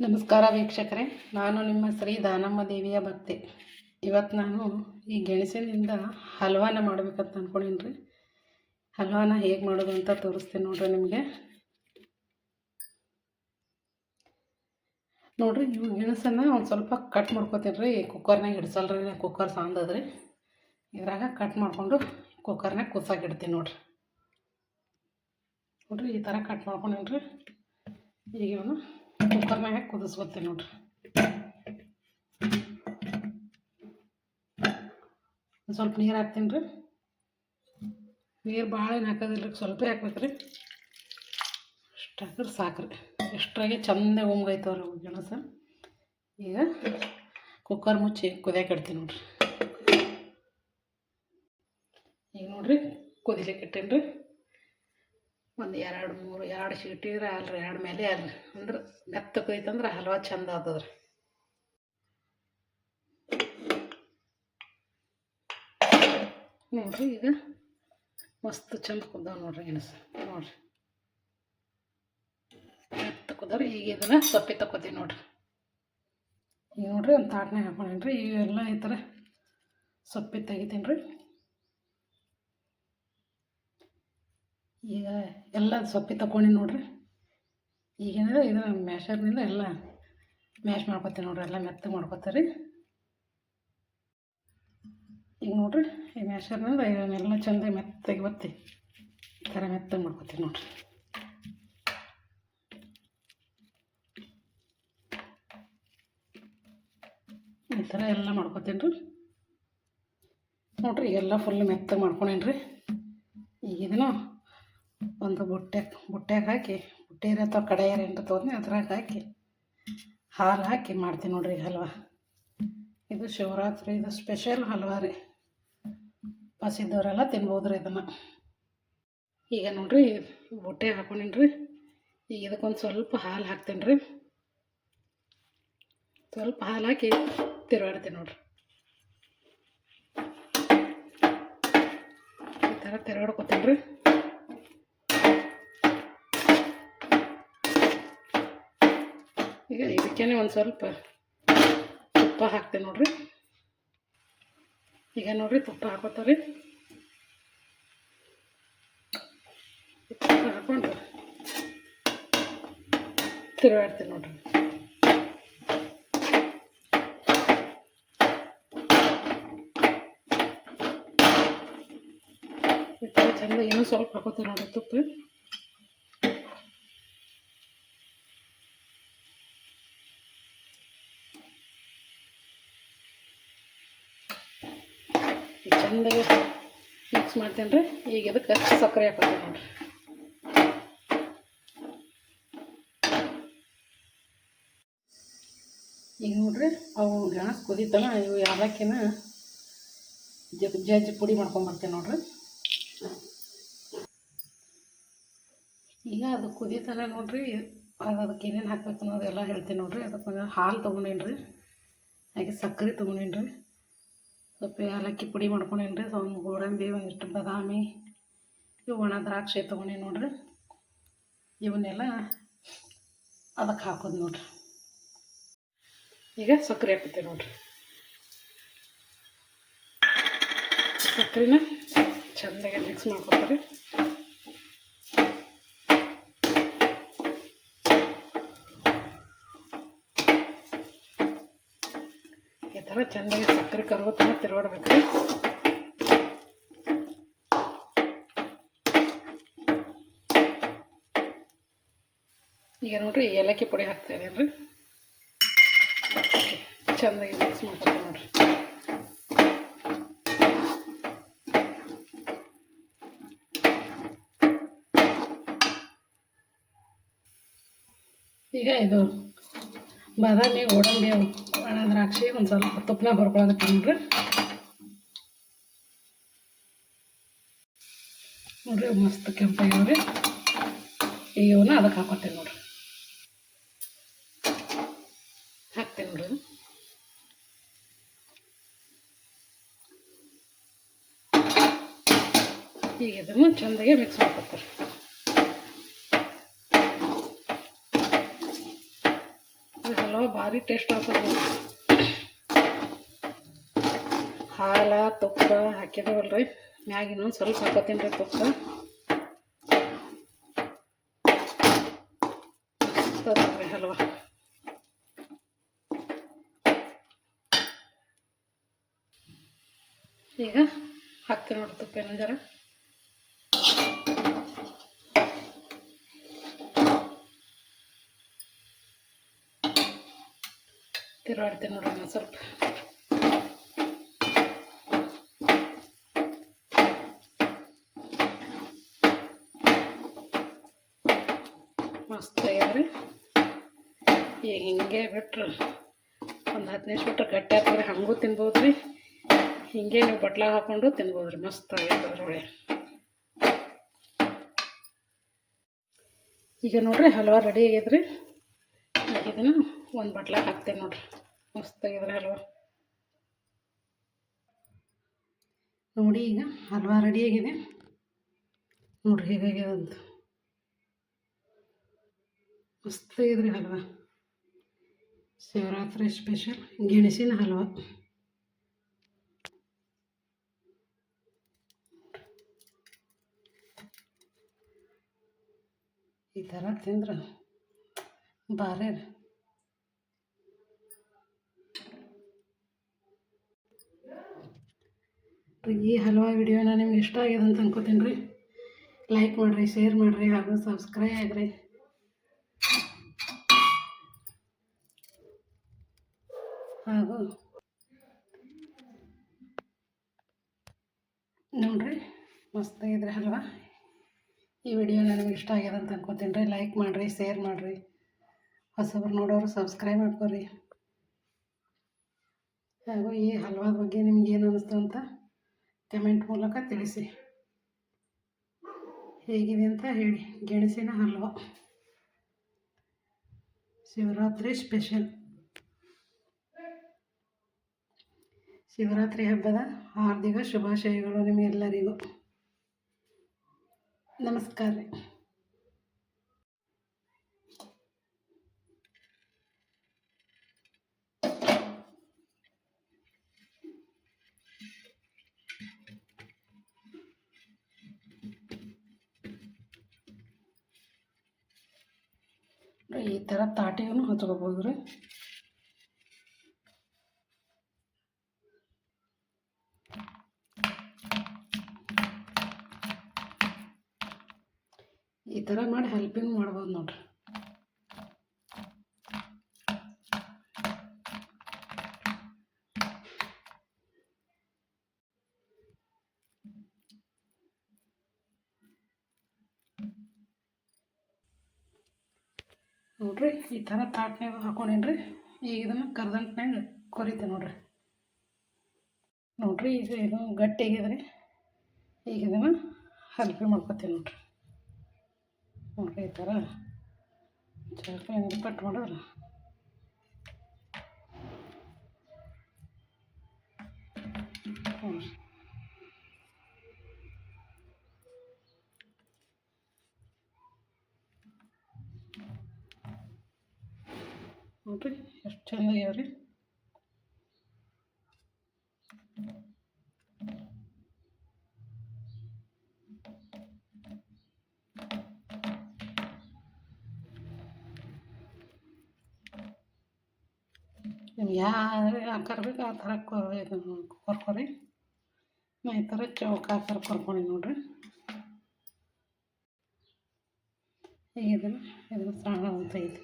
ನಮಸ್ಕಾರ ವೀಕ್ಷಕರೇ. ನಾನು ನಿಮ್ಮ ಶ್ರೀ ದಾನಮ್ಮ ದೇವಿಯ ಭಕ್ತೆ. ಇವತ್ತು ನಾನು ಈ ಗೆಣಸಿನಿಂದ ಹಲ್ವಾನ ಮಾಡ್ಬೇಕಂತ ಅಂದ್ಕೊಂಡೀನಿ ರೀ ಹಲ್ವಾನ ಹೇಗೆ ಮಾಡೋದು ಅಂತ ತೋರಿಸ್ತೀನಿ ನೋಡ್ರಿ ನಿಮಗೆ. ನೋಡ್ರಿ ಇವು ಗೆಣಸನ್ನು ಒಂದು ಸ್ವಲ್ಪ ಕಟ್ ಮಾಡ್ಕೊತೀನಿ ರೀ ಕುಕ್ಕರ್ನಾಗ ಹಿಡ್ಸಲ್ರಿ ಕುಕ್ಕರ್ ಸಾಂದದ್ರಿ. ಇದ್ರಾಗ ಕಟ್ ಮಾಡಿಕೊಂಡು ಕುಕ್ಕರ್ನಾಗ ಕುಸಾಗಿ ಇಡ್ತೀನಿ ನೋಡ್ರಿ. ನೋಡ್ರಿ, ಈ ಥರ ಕಟ್ ಮಾಡ್ಕೊಂಡೇನಿ ರೀ ಈಗ ಇವನು ಕುಕ್ಕರ್ನಾಗ ಕುದಿಸ್ಕೊತೀನಿ ನೋಡ್ರಿ. ಸ್ವಲ್ಪ ನೀರು ಹಾಕ್ತೀನಿ ರೀ ನೀರು ಭಾಳ ಏನು ಹಾಕೋದಿಲ್ಲ ರೀ ಸ್ವಲ್ಪ ಹಾಕ್ಬೇಕು ರೀ ಅಷ್ಟು ಹಾಕಿದ್ರೆ ಸಾಕು ರೀ ಎಷ್ಟ್ರಾಗೆ ಚಂದ ಉಮ್ಗೈತವ್ರಿ ಗೆಣಸ. ಈಗ ಕುಕ್ಕರ್ ಮುಚ್ಚಿ ಕುದಿಯಕ್ಕೆ ಇಡ್ತೀನಿ ನೋಡ್ರಿ. ಈಗ ನೋಡ್ರಿ ಕುದಿಲಿಕ್ಕೆ ಇಟ್ಟೇನಿ ರೀ ಒಂದು ಎರಡು ಮೂರು ಎರಡು ಸೀಟಿದ್ರೆ ಅಲ್ರಿ, ಎರಡು ಮೇಲೆ ಅಲ್ರಿ. ಅಂದ್ರೆ ಮೆತ್ತಗೈತಂದ್ರೆ ಹಲ್ವಾ ಚಂದ ಆತದ್ರಿ. ನೋಡ್ರಿ ಈಗ ಮಸ್ತ್ ಚಂದ ಕುದ್ದಾವ ನೋಡ್ರಿ ಗೆಣಸು ನೋಡ್ರಿ. ಮೆತ್ತ ಕುದ್ರೆ ಈಗ ಇದನ್ನ ಸೊಪ್ಪಿ ತಗೋತೀನಿ ನೋಡ್ರಿ. ಈಗ ನೋಡ್ರಿ ಒಂದು ತಾಟ್ನಾಗ ಹಾಕೊಂಡೇನ್ರಿ. ಈಗ ಎಲ್ಲ ಈ ಥರ ಸೊಪ್ಪಿ ತೆಗಿತೀನಿ ರೀ ಈಗ ಎಲ್ಲ ಸೊಪ್ಪಿ ತಗೊಂಡು ನೋಡ್ರಿ. ಈಗೇನಿದೆ ಇದು ಮ್ಯಾಶರ್ನಿಂದ ಎಲ್ಲ ಮ್ಯಾಶ್ ಮಾಡ್ಕೋತೀನಿ ನೋಡ್ರಿ, ಎಲ್ಲ ಮೆತ್ತಗೆ ಮಾಡ್ಕೊತಾರೆ ಈಗ ನೋಡ್ರಿ, ಈ ಮ್ಯಾಶರ್ನಿಂದ ಎಲ್ಲ ಚಂದ ಮೆತ್ತಗೆ ಬತ್ತಿ ಈ ಥರ ಮೆತ್ತಗೆ ಮಾಡ್ಕೊತೀನಿ ನೋಡ್ರಿ. ಈ ಥರ ಎಲ್ಲ ಮಾಡ್ಕೊತೀನಿ ರೀ ನೋಡ್ರಿ ಈಗೆಲ್ಲ ಫುಲ್ ಮೆತ್ತಗೆ ಮಾಡ್ಕೊಂಡೇನಿ ರೀ ಒಂದು ಬುಟ್ಟೆ ಬುಟ್ಟ್ಯಾಗ ಹಾಕಿ, ಬುಟ್ಟೆ ಅಥವಾ ಕಡೆಯಾರ ಎಂಟು ತೊಗೊಂಡು ಅದ್ರಾಗ ಹಾಕಿ ಹಾಲು ಹಾಕಿ ಮಾಡ್ತೀನಿ ನೋಡ್ರಿ ಹಲ್ವ. ಇದು ಶಿವರಾತ್ರಿ, ಇದು ಸ್ಪೆಷಲ್ ಹಲ್ವ ರೀ. ಹಸಿದವರೆಲ್ಲ ತಿನ್ಬೋದು ರೀ ಇದನ್ನು. ಈಗ ನೋಡ್ರಿ, ಬುಟ್ಟೆ ಹಾಕೊಂಡೀನಿ ರೀ ಈಗ ಇದಕ್ಕೊಂದು ಸ್ವಲ್ಪ ಹಾಲು ಹಾಕ್ತೀನಿ ರೀ ಸ್ವಲ್ಪ ಹಾಲು ಹಾಕಿ ತಿರುಗಾಡ್ತೀನಿ ನೋಡ್ರಿ. ಈ ಥರ ತಿರುಗಾಡ್ಕೊತೀನಿ ರೀ ಈಗ ಇದಕ್ಕೇ ಒಂದು ಸ್ವಲ್ಪ ತುಪ್ಪ ಹಾಕ್ತೇನೆ ನೋಡ್ರಿ. ಈಗ ನೋಡ್ರಿ ತುಪ್ಪ ಹಾಕೋತಾರೆ ತುಪ್ಪ ಹಾಕೊಂಡು ತಿರುಗಾಡ್ತೀನಿ ನೋಡ್ರಿ. ಚಂದ ಇನ್ನೂ ಸ್ವಲ್ಪ ಹಾಕೋತಾರೆ ನೋಡ್ರಿ ತುಪ್ಪ. ಈಗ ಚಂದಾಗಿ ಮಿಕ್ಸ್ ಮಾಡ್ತೇನೆ ರೀ ಈಗ ಅದಕ್ಕೆ ಸಕ್ಕರೆ ಹಾಕೋತೀನಿ ನೋಡ್ರಿ. ಈಗ ನೋಡ್ರಿ, ಅವು ಗೆಣಸು ಕುದೀತಲ್ಲ, ಇವು ಯಾಲಕ್ಕಿನ ಜಗ್ ಜಜ್ಜಿ ಪುಡಿ ಮಾಡ್ಕೊಂಬರ್ತೇನೆ ನೋಡ್ರಿ. ಈಗ ಅದು ಕುದೀತಲ್ಲ ನೋಡ್ರಿ, ಅದು ಅದಕ್ಕೆ ಏನೇನು ಹಾಕ್ಬೇಕು ಅನ್ನೋದೆಲ್ಲ ಹೇಳ್ತೀನಿ ನೋಡ್ರಿ. ಅದಕ್ಕೆ ಹಾಲು ತೊಗೊಂಡೇನಿ ರೀ ಹಾಗೆ ಸಕ್ಕರೆ ತೊಗೊಂಡೇನಿ ರೀ ಸ್ವಲ್ಪ ಏಲಕ್ಕಿ ಪುಡಿ ಮಾಡ್ಕೊಂಡೇನಿ ರೀ ಒಂದು ಗೋಡಂಬಿ, ಒಂದಿಷ್ಟು ಬಾದಾಮಿ ಇವು ಒಣ ದ್ರಾಕ್ಷಿ ತೊಗೊಂಡೇನಿ ನೋಡ್ರಿ. ಇವನ್ನೆಲ್ಲ ಅದಕ್ಕೆ ಹಾಕೋದು ನೋಡ್ರಿ. ಈಗ ಸಕ್ಕರೆ ಹಾಕುತ್ತೆ ನೋಡ್ರಿ. ಸಕ್ಕರೆನ ಚೆಂದಾಗಿ ಮಿಕ್ಸ್ ಮಾಡ್ಕೊತಾರೆ ಥರ ಚೆಂದಾಗಿ ಸಕ್ಕರೆ ಕರ್ವತ್ತನ್ನ ತಿರುಗಾಡ್ಬೇಕು. ರೀ ಈಗ ನೋಡ್ರಿ ಏಲಕ್ಕಿ ಪುಡಿ ಹಾಕ್ತಾ ಇದ್ದೀನಿ ರೀ ಮಿಕ್ಸ್ ಮಾಡ್ಕೊತೀನಿ ನೋಡ್ರಿ. ಈಗ ಇದು ಬಾದಾಮಿ, ಗೋಡಂಬಿ ದ್ರಾಕ್ಷಿ, ಒಂದು ಸ್ವಲ್ಪ ತುಪ್ಪನ ಬರ್ಕೊಳಕತ್ತಿ ನೋಡ್ರಿ ನೋಡ್ರಿ ಮಸ್ತ್ ಕೆಂಪಾಗ್ಯಾವ್ರಿ ಇವನ್ನ ಅದಕ್ಕೆ ಹಾಕೋತೀನಿ ನೋಡ್ರಿ. ಹಾಕ್ತೇವೆ ನೋಡ್ರಿ. ಈಗ ಇದನ್ನು ಚೆಂದಾಗಿ ಮಿಕ್ಸ್ ಮಾಡ್ಕೊತಾರೆ ಹಲ್ವಾ ಭಾರಿ ಟೇಸ್ಟ್ ಆಗ್ತದೆ. ಹಾಲ, ತುಪ್ಪ ಹಾಕಿದವಲ್ರಿ. ಮ್ಯಾಗ ಇನ್ನೊಂದು ಸ್ವಲ್ಪ ಹಾಕೋತೀನಿ ರೀ ತುಪ್ಪ ಹಲ್ವಾ. ಈಗ ಹಾಕ್ತೀನಿ ನೋಡಿ ತುಪ್ಪ ಜರ. ತಿರುವಾಡ್ತೀನಿ ನೋಡ್ರಿ ಸ್ವಲ್ಪ. ಮಸ್ತ್ ಆಗ್ಯದ್ರಿ ಈಗ ಹಿಂಗೆ ಬಿಟ್ರೆ. ಒಂದು ಹತ್ತು ನಿಮಿಷ ಬಿಟ್ರೆ ಗಟ್ಟಿ ಆಗ್ತದೆ ಹಂಗೂ ತಿನ್ಬೋದು ರೀ ಹಿಂಗೆ ನೀವು ಬಟ್ಲಾಗ ಹಾಕ್ಕೊಂಡು ತಿನ್ಬೋದು ರೀ ಮಸ್ತ್ ಆಗೈತೆ ಈಗ ನೋಡ್ರಿ ಹಲ್ವಾ ರೆಡಿ ಆಗ್ಯದ್ರಿ. ಈಗ ಇದನ್ನು ಒಂದು ಬಟ್ಲಾಗ ಹಾಕ್ತೇನೆ ನೋಡ್ರಿ. ಮಸ್ತ್ ಆಗಿದ್ರಿ ಹಲ್ವಾ ನೋಡಿ ಈಗ ಹಲ್ವಾ ರೆಡಿ ಆಗಿದೆ. ನೋಡ್ರಿ ಹೇಗಾಗಿದೆ ಅಂತ. ಮಸ್ತ್ ಇದ್ರಿ ಹಲ್ವ ಶಿವರಾತ್ರಿ ಸ್ಪೆಷಲ್ ಗೆಣಸಿನ ಹಲ್ವ. ಈ ಥರ ತಿಂದ್ರೆ ಭಾರಿ ಈ ಹಲ್ವಾ ವಿಡಿಯೋನ ನಿಮ್ಗೆ ಇಷ್ಟ ಆಗಿದೆ ಅಂತ ಅನ್ಕೋತೀನಿ ರೀ. ಲೈಕ್ ಮಾಡಿರಿ ಶೇರ್ ಮಾಡಿರಿ ಹಾಗೂ ಸಬ್ಸ್ಕ್ರೈಬ್ ಆಗಿರಿ ಹಾಗೂ ನೋಡ್ರಿ ಮಸ್ತ್ ಆಗಿದ್ರೆ ಅಲ್ವಾ? ಈ ವಿಡಿಯೋ ನನಗೆ ಇಷ್ಟ ಆಗ್ಯದ ಅಂತ ಅನ್ಕೋತೀನಿ ರೀ. ಲೈಕ್ ಮಾಡಿರಿ ಶೇರ್ ಮಾಡಿರಿ. ಹೊಸಬ್ರು ನೋಡೋರು ಸಬ್ಸ್ಕ್ರೈಬ್ ಮಾಡ್ಕೊರಿ. ಹಾಗೂ ಈ ಹಲ್ವಾದ ಬಗ್ಗೆ ನಿಮ್ಗೆ ಏನು ಅನ್ನಿಸ್ತು ಅಂತ ಕಮೆಂಟ್ ಮೂಲಕ ತಿಳಿಸಿ. ಹೇಗಿದೆ ಅಂತ ಹೇಳಿ. ಗೆಣಸಿನ ಹಲ್ವ. ಶಿವರಾತ್ರಿ ಸ್ಪೆಷಲ್ ಶಿವರಾತ್ರಿ ಹಬ್ಬದ ಹಾರ್ದಿಕ ಶುಭಾಶಯಗಳು ನಿಮಗೆಲ್ಲರಿಗೂ. ನಮಸ್ಕಾರ ರೀ ಈ ಥರ ತಾಟಿಗೂ ಹಚ್ಕೋಬೋದು ರೀ ಮಾಡಿ ಹೆಲ್ಪಿಂಗ್ ಮಾಡ್ಬೋದು ನೋಡ್ರಿ. ನೋಡ್ರಿ, ಈ ಥರ ತಾಟ್ನ್ಯಾಗ ಹಾಕೊಂಡೇನ್ರಿ. ಈಗ ಇದನ್ನು ಕರ್ದಂಟ್ನಾಗ ಕೊರಿತೆ ನೋಡ್ರಿ. ನೋಡ್ರಿ, ಈಗ ಇದು ಗಟ್ಟಿ ರೀ ಈಗ ಇದನ್ನು ಹಲ್ಪಿ ಮಾಡ್ಕೊತೀನಿ ನೋಡ್ರಿ. ನೋಡ್ರಿ ಈ ಥರ ಚಾಕುವಿಂದ ಕಟ್ ಮಾಡಿದ್ರೆ ನೋಡ್ರಿ ನೋಡ್ರಿ ಎಷ್ಟು ಚಂದ ಆಗ್ಯಾವ್ರಿ ನಿಮ್ಗೆ ಯಾವ ಆಕಾರ ಬೇಕು ಆ ಥರ ಕೊ ಇದನ್ನು ಕೊರ್ಕೊರಿ. ನಾ ಈ ಥರ ಚೌಕ ಆಕಾರ ಕೊರ್ಕೊಂಡು ನೋಡ್ರಿ. ಈಗ ಇದನ್ನು ಇದನ್ನು ಸಣ್ಣ ಅಂತ ಐತಿ.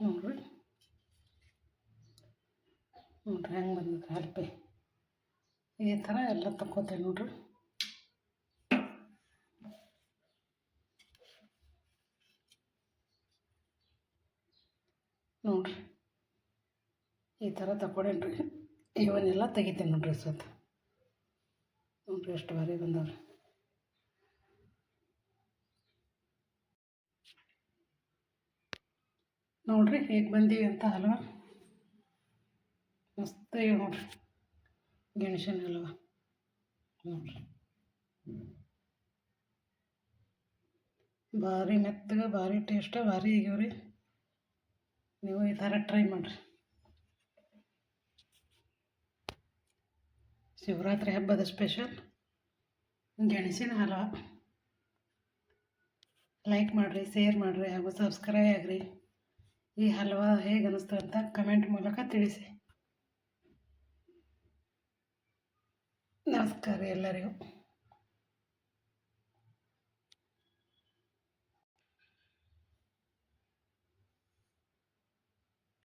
ನೋಡ್ರಿ. ನೋಡ್ರಿ ಹೆಂಗೆ ಬಂದಿದೆ ಹಲ್ಪೆ. ಈ ಥರ ಎಲ್ಲ ತಕ್ಕೋತೇವೆ ನೋಡ್ರಿ. ಈ ಥರ ತಗೊಂಡೇನ್ರಿ ಇವನ್ನೆಲ್ಲ ತೆಗಿತೀನಿ ನೋಡ್ರಿ ಸತ್ ನೋಡ್ರಿ ಎಷ್ಟು ಬಾರಿ ಬಂದವ್ರಿ. ನೋಡ್ರಿ ಹೇಗೆ ಬಂದೀವಿ ಅಂತ ಹಲ್ವಾ ಮಸ್ತ್ ಇದೆ ನೋಡ್ರಿ. ಗೆಣಸಿನ ಹಲ್ವ ನೋಡ್ರಿ. ಭಾರಿ ಮೆತ್ತಗೆ, ಭಾರಿ ಟೇಸ್ಟ ಭಾರಿ ಆಗ್ಯಾವ್ರಿ ನೀವು ಈ ಥರ ಟ್ರೈ ಮಾಡಿರಿ. ಶಿವರಾತ್ರಿ ಹಬ್ಬದ ಸ್ಪೆಷಲ್ ಗೆಣಸಿನ ಹಲ್ವ ಲೈಕ್ ಮಾಡಿರಿ ಶೇರ್ ಮಾಡಿರಿ ಹಾಗೂ ಸಬ್ಸ್ಕ್ರೈಬ್ ಆಗಿರಿ. ಈ ಹಲ್ವ ಹೇಗೆ ಅನ್ನಿಸ್ತು ಅಂತ ಕಮೆಂಟ್ ಮೂಲಕ ತಿಳಿಸಿ. ನಮಸ್ಕಾರ ಎಲ್ಲರಿಗೂ.